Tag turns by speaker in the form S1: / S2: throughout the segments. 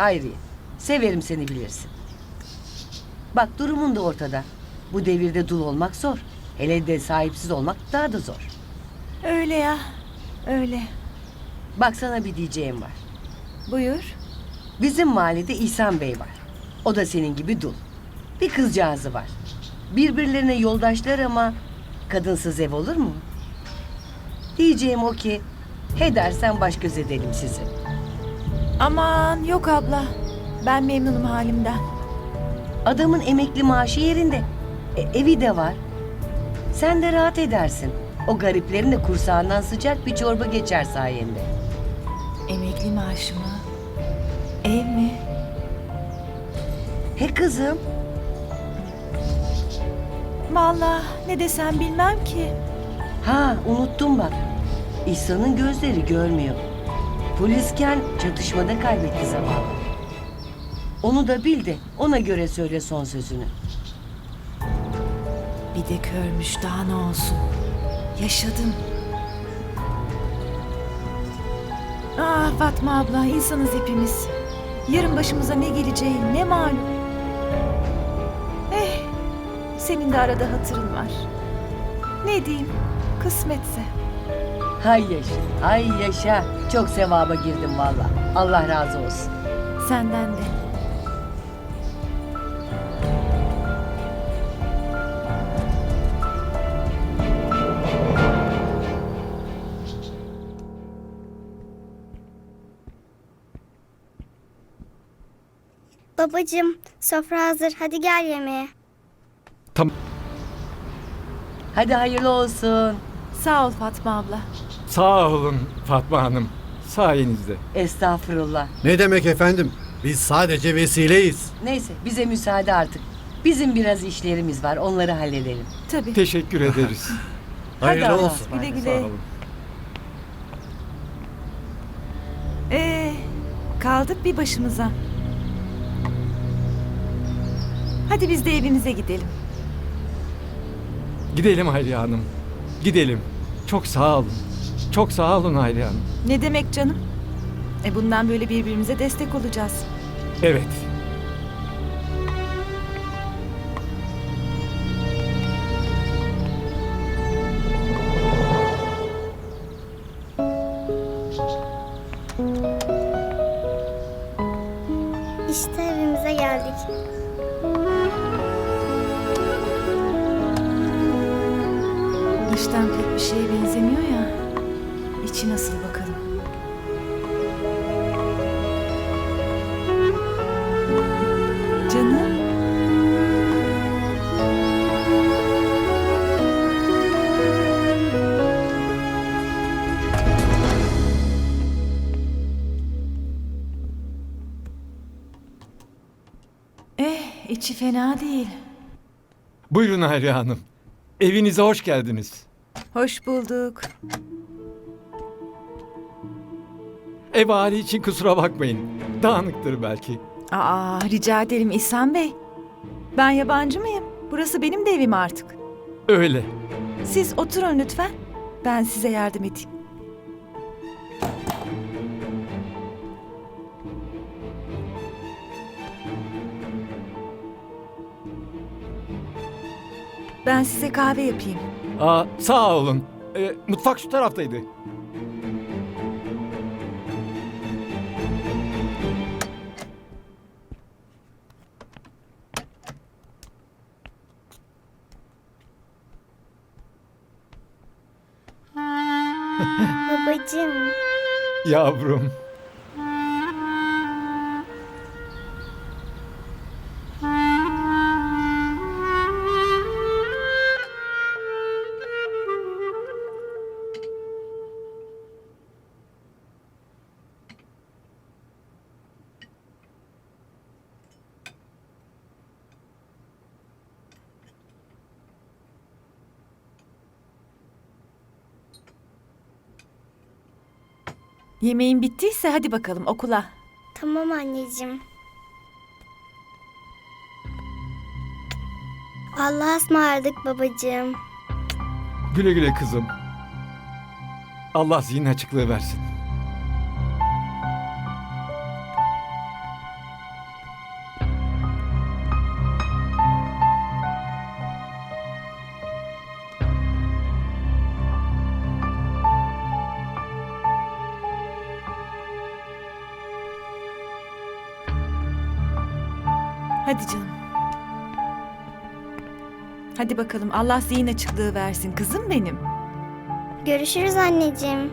S1: Hayriye, severim seni bilirsin. Bak durumun da ortada. Bu devirde dul olmak zor. Hele de sahipsiz olmak daha da zor.
S2: Öyle ya. Öyle.
S1: Bak sana bir diyeceğim var.
S2: Buyur.
S1: Bizim mahallede İhsan Bey var. O da senin gibi dul. Bir kızcağızı var. Birbirlerine yoldaşlar ama kadınsız ev olur mu? Diyeceğim o ki, he dersen baş göz edelim sizi.
S2: Aman yok abla. Ben memnunum halimden.
S1: Adamın emekli maaşı yerinde. E, evi de var. Sen de rahat edersin. O gariplerin de kursağından sıcak bir çorba geçer sayende.
S2: Emekli maaşımı. Ev mi?
S1: He kızım,
S2: Vallahi ne desem bilmem ki.
S1: ha unuttum bak. İhsan'ın gözleri görmüyor. Polisken çatışmada kaybetti zavallı. Onu da bil de ona göre söyle son sözünü.
S2: Bir de körmüş daha ne olsun. Yaşadım. Ah Fatma abla insanız hepimiz. Yarın başımıza ne geleceği ne malum. Eh senin de arada hatırın var. Ne diyeyim kısmetse.
S1: Hay yaşa, hay yaşa. Çok sevaba girdim valla. Allah razı olsun.
S2: Senden de.
S3: Babacım, sofra hazır. Hadi gel yemeğe.
S4: Tam
S1: Hadi hayırlı olsun.
S2: Sağ ol Fatma abla.
S4: Sağ olun Fatma Hanım. Sayenizde.
S1: Estağfurullah.
S5: Ne demek efendim? Biz sadece vesileyiz.
S1: Neyse bize müsaade artık. Bizim biraz işlerimiz var. Onları halledelim.
S2: Tabii.
S4: Teşekkür ederiz.
S5: Hayırlı
S1: Allah'a
S5: olsun.
S2: Güle güle.
S4: sağ olun.
S2: Ee, kaldık bir başımıza. Hadi biz de evimize gidelim.
S4: Gidelim Hayriye Hanım. Gidelim. Çok sağ olun. Çok sağ olun Hayriye Hanım.
S2: Ne demek canım? E bundan böyle birbirimize destek olacağız.
S4: Evet.
S3: İşte evimize geldik.
S2: Dıştan pek bir şeye benzemiyor ya. İçi nasıl bakalım. Canım. Eh, içi fena değil.
S4: Buyurun Hayriye Hanım. Evinize hoş geldiniz.
S2: Hoş bulduk.
S4: Ev hali için kusura bakmayın. Dağınıktır belki.
S2: Aa, rica ederim İhsan Bey. Ben yabancı mıyım? Burası benim de evim artık.
S4: Öyle.
S2: Siz oturun lütfen. Ben size yardım edeyim. Ben size kahve yapayım.
S4: Aa, sağ olun. Ee, mutfak şu taraftaydı.
S3: Babacım,
S4: Yavrum.
S2: Yemeğin bittiyse hadi bakalım okula.
S3: tamam anneciğim. Allah'a ısmarladık babacığım.
S4: Güle güle kızım. Allah zihin açıklığı versin.
S2: Hadi canım. Hadi bakalım Allah zihin açıklığı versin kızım benim.
S3: Görüşürüz anneciğim.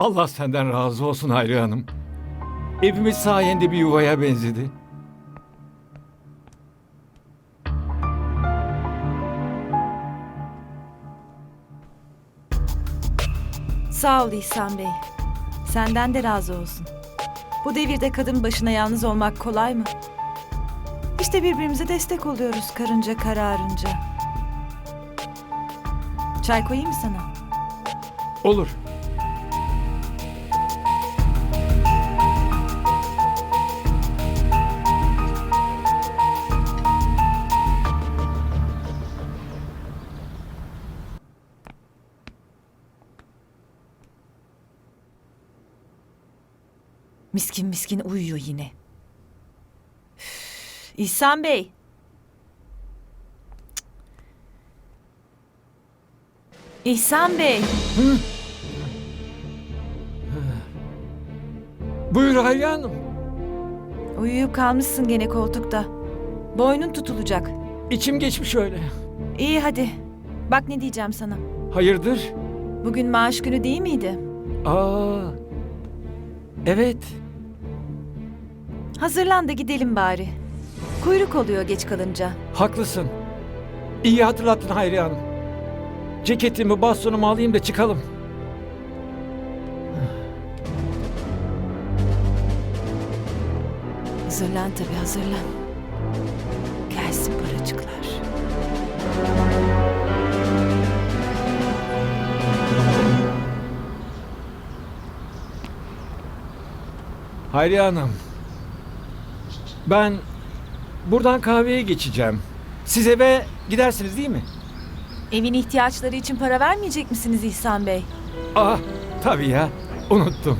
S4: Allah senden razı olsun Hayri Hanım. Evimiz sayende bir yuvaya benzedi.
S2: Sağ ol İhsan Bey. Senden de razı olsun. Bu devirde kadın başına yalnız olmak kolay mı? İşte birbirimize destek oluyoruz karınca kararınca. Çay koyayım mı sana?
S4: Olur.
S2: Miskin miskin uyuyor yine. Üf, İhsan Bey. İhsan Bey.
S4: Buyur Hayri Hanım.
S2: Uyuyup kalmışsın gene koltukta. Boynun tutulacak.
S4: İçim geçmiş öyle.
S2: İyi hadi. Bak ne diyeceğim sana.
S4: Hayırdır?
S2: Bugün maaş günü değil miydi?
S4: Aa. Evet.
S2: Hazırlan da gidelim bari. Kuyruk oluyor geç kalınca.
S4: Haklısın. İyi hatırlattın Hayri Hanım. Ceketimi, bastonumu alayım da çıkalım.
S2: Hazırlan tabii hazırlan. Gelsin paracıklar.
S4: Hayri Hanım. Ben buradan kahveye geçeceğim. Siz eve gidersiniz değil mi?
S2: Evin ihtiyaçları için para vermeyecek misiniz İhsan Bey?
S4: Ah tabii ya. Unuttum.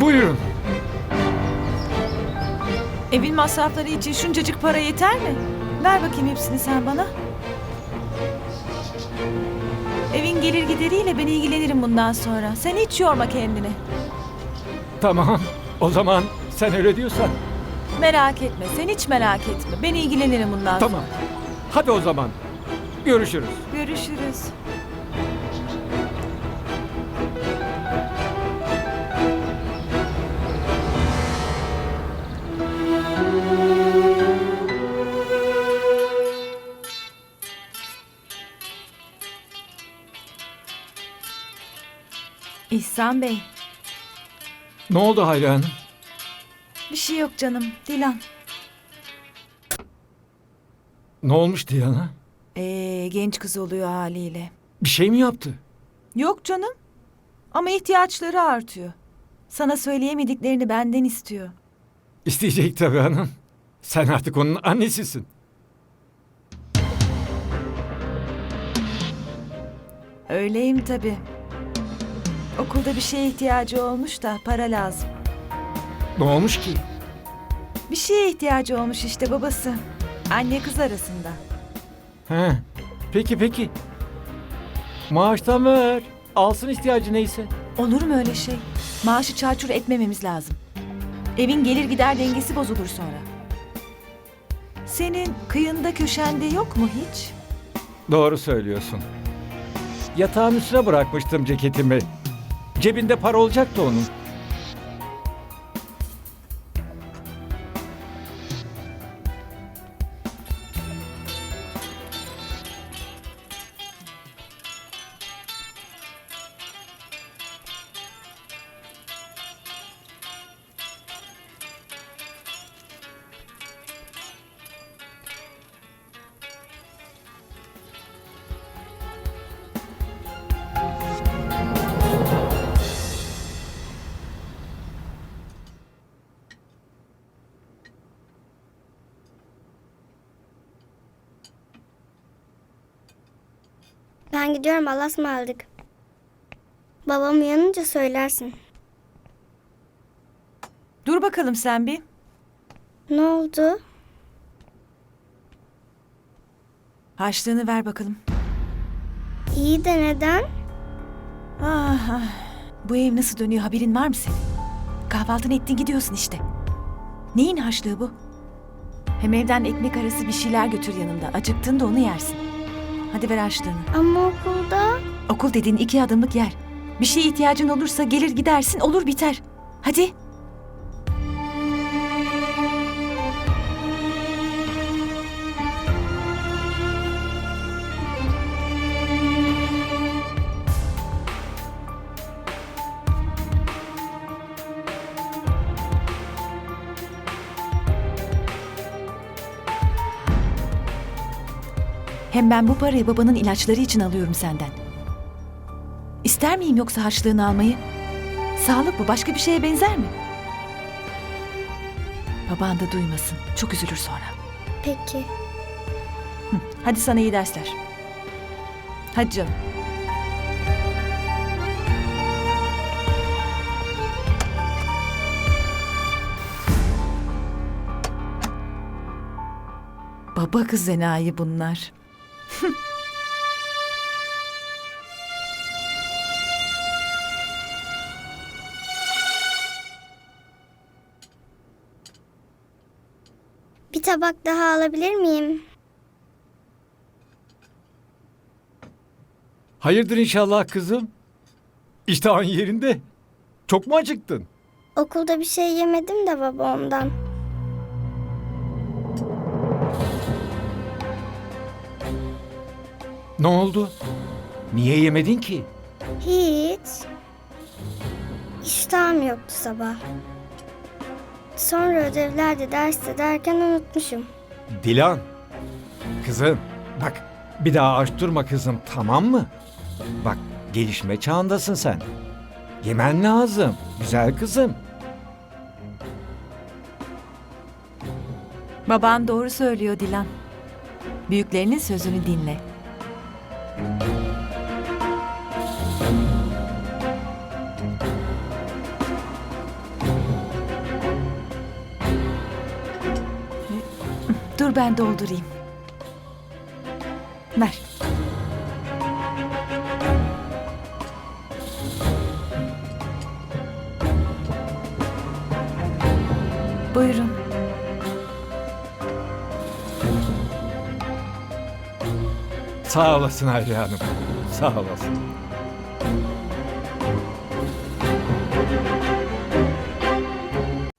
S4: Buyurun.
S2: Evin masrafları için şuncacık para yeter mi? Ver bakayım hepsini sen bana. Evin gelir gideriyle ben ilgilenirim bundan sonra. Sen hiç yorma kendini.
S4: Tamam. O zaman sen öyle diyorsan.
S2: Merak etme, sen hiç merak etme. Ben ilgilenirim bundan
S4: Tamam. Hadi o zaman. Görüşürüz.
S2: sonra. Görüşürüz. İhsan Bey,
S4: Ne oldu Hayri Hanım?
S2: bir şey yok canım. Dilan.
S4: Ne olmuş Diana?
S2: Ee, genç kız oluyor haliyle.
S4: Bir şey mi yaptı?
S2: Yok canım. Ama ihtiyaçları artıyor. Sana söyleyemediklerini benden istiyor.
S4: İsteyecek tabii hanım. Sen artık onun annesisin.
S2: Öyleyim tabii. Okulda bir şeye ihtiyacı olmuş da para lazım.
S4: Ne olmuş ki?
S2: Bir şeye ihtiyacı olmuş işte babası. Anne kız arasında.
S4: He. Peki peki. Maaştan ver. Alsın ihtiyacı neyse.
S2: Olur mu öyle şey? Maaşı çarçur etmememiz lazım. Evin gelir gider dengesi bozulur sonra. Senin kıyında köşende yok mu hiç?
S4: Doğru söylüyorsun. Yatağın üstüne bırakmıştım ceketimi. Cebinde para olacaktı onun.
S3: Ben gidiyorum Allah'a ısmarladık. Babam uyanınca söylersin.
S2: Dur bakalım sen bir.
S3: Ne oldu?
S2: Harçlığını ver bakalım.
S3: İyi de neden?
S2: Ah, ah. Bu ev nasıl dönüyor haberin var mı senin? Kahvaltını ettin gidiyorsun işte. Neyin harçlığı bu? Hem evden ekmek arası bir şeyler götür yanında. Acıktığında onu yersin. Hadi ver harçlığını.
S3: Ama okulda
S2: Okul dediğin iki adımlık yer. Bir şeye ihtiyacın olursa gelir gidersin olur biter. Hadi. Hem ben bu parayı babanın ilaçları için alıyorum senden. İster miyim yoksa harçlığını almayı? Sağlık bu başka bir şeye benzer mi? Baban da duymasın. Çok üzülür sonra.
S3: peki.
S2: Hadi sana iyi dersler. Hadi canım. Baba kız enayi bunlar.
S3: Bir tabak daha alabilir miyim?
S4: Hayırdır inşallah kızım? İştahın yerinde. Çok mu acıktın?
S3: Okulda bir şey yemedim de baba ondan.
S4: Ne oldu? Niye yemedin ki?
S3: Hiç. İştahım yoktu sabah. Sonra ödevlerde derste derken unutmuşum.
S4: Dilan. Kızım bak bir daha aç durma kızım tamam mı? Bak gelişme çağındasın sen. Yemen lazım. Güzel kızım.
S2: Baban doğru söylüyor Dilan. Büyüklerinin sözünü dinle. Dur ben doldurayım. Ver. Buyurun.
S4: Sağ olasın Hayriye Hanım. Sağ olasın.